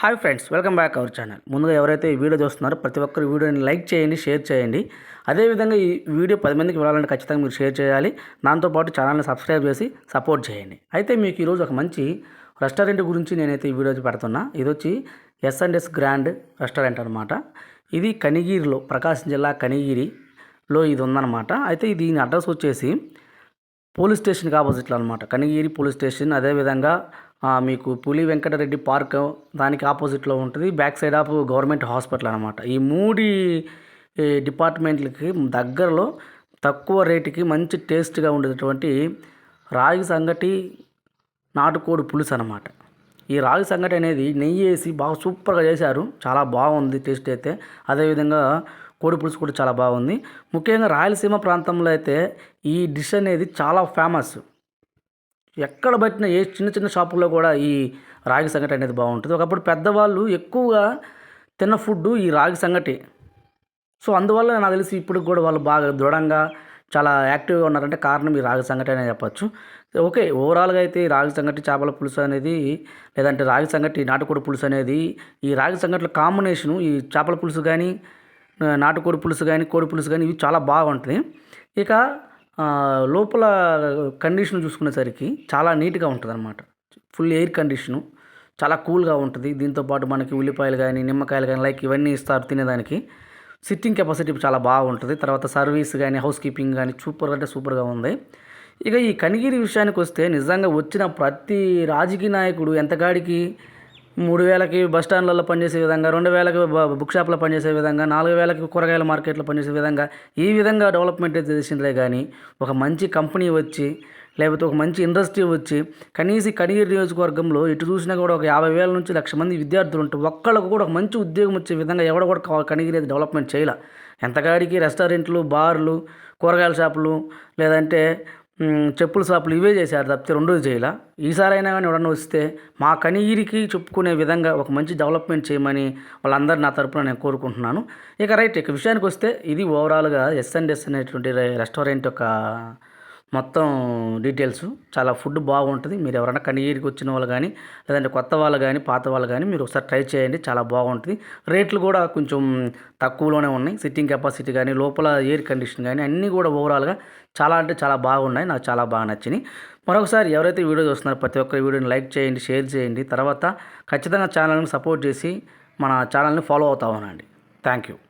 Hi friends welcome back our channel. ముందుగా ఎవరైతే ఈ వీడియో చూస్తున్నారో ప్రతి ఒక్కరు వీడియోని లైక్ చేయండి షేర్ చేయండి. అదేవిధంగా ఈ వీడియో పది మందికి వెళ్ళాలంటే ఖచ్చితంగా మీరు షేర్ చేయాలి. దాంతోపాటు ఛానల్ని సబ్స్క్రైబ్ చేసి సపోర్ట్ చేయండి. అయితే మీకు ఈరోజు ఒక మంచి రెస్టారెంట్ గురించి నేనైతే ఈ వీడియో పెడుతున్నా. ఇది వచ్చి S and S grand restaurant అనమాట ఇది కనిగిరిలో ప్రకాశం జిల్లా కనిగిరిలో ఇది ఉందన్నమాట అయితే దీని అడ్రస్ వచ్చేసి పోలీస్ స్టేషన్కి ఆపోజిట్లో అనమాట కనిగిరి పోలీస్ స్టేషన్. అదేవిధంగా మీకు పులి వెంకటరెడ్డి పార్క్ దానికి ఆపోజిట్లో ఉంటుంది. Back side of government hospital అనమాట ఈ మూడి ఈ డిపార్ట్మెంట్లకి దగ్గరలో తక్కువ రేటుకి మంచి టేస్ట్గా ఉండేటటువంటి రాగి సంగటి నాటుకోడి పులుసు అనమాట ఈ రాగి సంగటి అనేది నెయ్యి వేసి బాగా సూపర్గా చేశారు. చాలా బాగుంది టేస్ట్ అయితే. అదేవిధంగా కోడి పులుసు కూడా చాలా బాగుంది. ముఖ్యంగా రాయలసీమ ప్రాంతంలో అయితే ఈ డిష్ అనేది చాలా ఫేమస్. ఎక్కడ పట్టిన ఏ చిన్న చిన్న షాపుల్లో కూడా ఈ రాగి సంగటి అనేది బాగుంటుంది. ఒకప్పుడు పెద్దవాళ్ళు ఎక్కువగా తిన్న ఫుడ్ ఈ రాగి సంగటి. సో అందువల్ల నాకు తెలిసి ఇప్పుడు కూడా వాళ్ళు బాగా దృఢంగా చాలా యాక్టివ్గా ఉన్నారంటే కారణం ఈ రాగి సంగటి అనే చెప్పచ్చు. ఓకే ఓవరాల్గా అయితే ఈ రాగి సంగటి చేపల పులుసు అనేది లేదంటే రాగి సంగటి నాటుకోడి పులుసు అనేది ఈ రాగి సంగటిలో కాంబినేషను ఈ చేపల పులుసు కానీ నాటుకోడి పులుసు కానీ కోడి పులుసు కానీ ఇవి చాలా బాగుంటుంది ఇక లోపల కండిషన్ చూసుకునేసరికి చాలా నీట్గా ఉంటుంది అనమాట ఫుల్ ఎయిర్ కండిషను. చాలా కూల్గా ఉంటుంది. దీంతోపాటు మనకి ఉల్లిపాయలు కానీ నిమ్మకాయలు కానీ లైక్ ఇవన్నీ ఇస్తారు తినేదానికి. సిట్టింగ్ కెపాసిటీ చాలా బాగుంటుంది తర్వాత సర్వీస్ కానీ హౌస్ కీపింగ్ కానీ సూపర్ అంటే సూపర్గా ఉంది. ఇక ఈ కనిగిరి విషయానికి వస్తే నిజంగా వచ్చిన ప్రతి రాజకీయ నాయకుడు ఎంతగాడికి మూడు వేలకి బస్ స్టాండ్లలో పనిచేసే విధంగా రెండు వేలకి బుక్ షాప్లో పనిచేసే విధంగా నాలుగు వేలకి కూరగాయల మార్కెట్లో పనిచేసే విధంగా ఈ విధంగా డెవలప్మెంట్ అయితే చేసిందే కానీ ఒక మంచి కంపెనీ వచ్చి లేకపోతే ఒక మంచి ఇండస్ట్రీ వచ్చి కనీసం కనిగిరి నియోజకవర్గంలో ఎటు చూసినా కూడా ఒక యాభై వేల నుంచి లక్ష మంది విద్యార్థులు ఉంటారు ఒక్కళ్ళకు కూడా ఒక మంచి ఉద్యోగం వచ్చే విధంగా ఎవడ కూడా కా- కనిగిరి డెవలప్మెంట్ చేయాల. ఎంతగాడికి రెస్టారెంట్లు బార్లు కూరగాయల షాపులు లేదంటే చెప్పుల షాపులు ఇవే చేశారు తప్పితే రెండోది చేయాల? ఈసారైనా కానీ ఎవడన్నా వస్తే మా కనీరికి చెప్పుకునే విధంగా ఒక మంచి డెవలప్మెంట్ చేయమని వాళ్ళందరూ నా తరపున నేను కోరుకుంటున్నాను. ఇక రైట్ ఇక విషయానికి వస్తే ఇది ఓవరాల్గా ఎస్ అండ్ ఎస్ అనేటువంటి రెస్టారెంట్ యొక్క మొత్తం డీటెయిల్స్. చాలా ఫుడ్ బాగుంటుంది. మీరు ఎవరైనా కనిగిరికి వచ్చిన వాళ్ళు కానీ లేదంటే కొత్త వాళ్ళు కానీ పాత వాళ్ళు కానీ మీరు ఒకసారి ట్రై చేయండి. చాలా బాగుంటుంది. రేట్లు కూడా కొంచెం తక్కువలోనే ఉన్నాయి. సిట్టింగ్ కెపాసిటీ కానీ లోపల ఎయిర్ కండిషన్ కానీ అన్నీ కూడా ఓవరాల్గా చాలా అంటే చాలా బాగున్నాయి. నాకు చాలా బాగా నచ్చినాయి. మరొకసారి ఎవరైతే వీడియో చూస్తున్నారో ప్రతి ఒక్కరి వీడియోని లైక్ చేయండి షేర్ చేయండి. తర్వాత ఖచ్చితంగా ఛానల్ని సపోర్ట్ చేసి మన ఛానల్ని ఫాలో అవుతా ఉండండి థ్యాంక్ యూ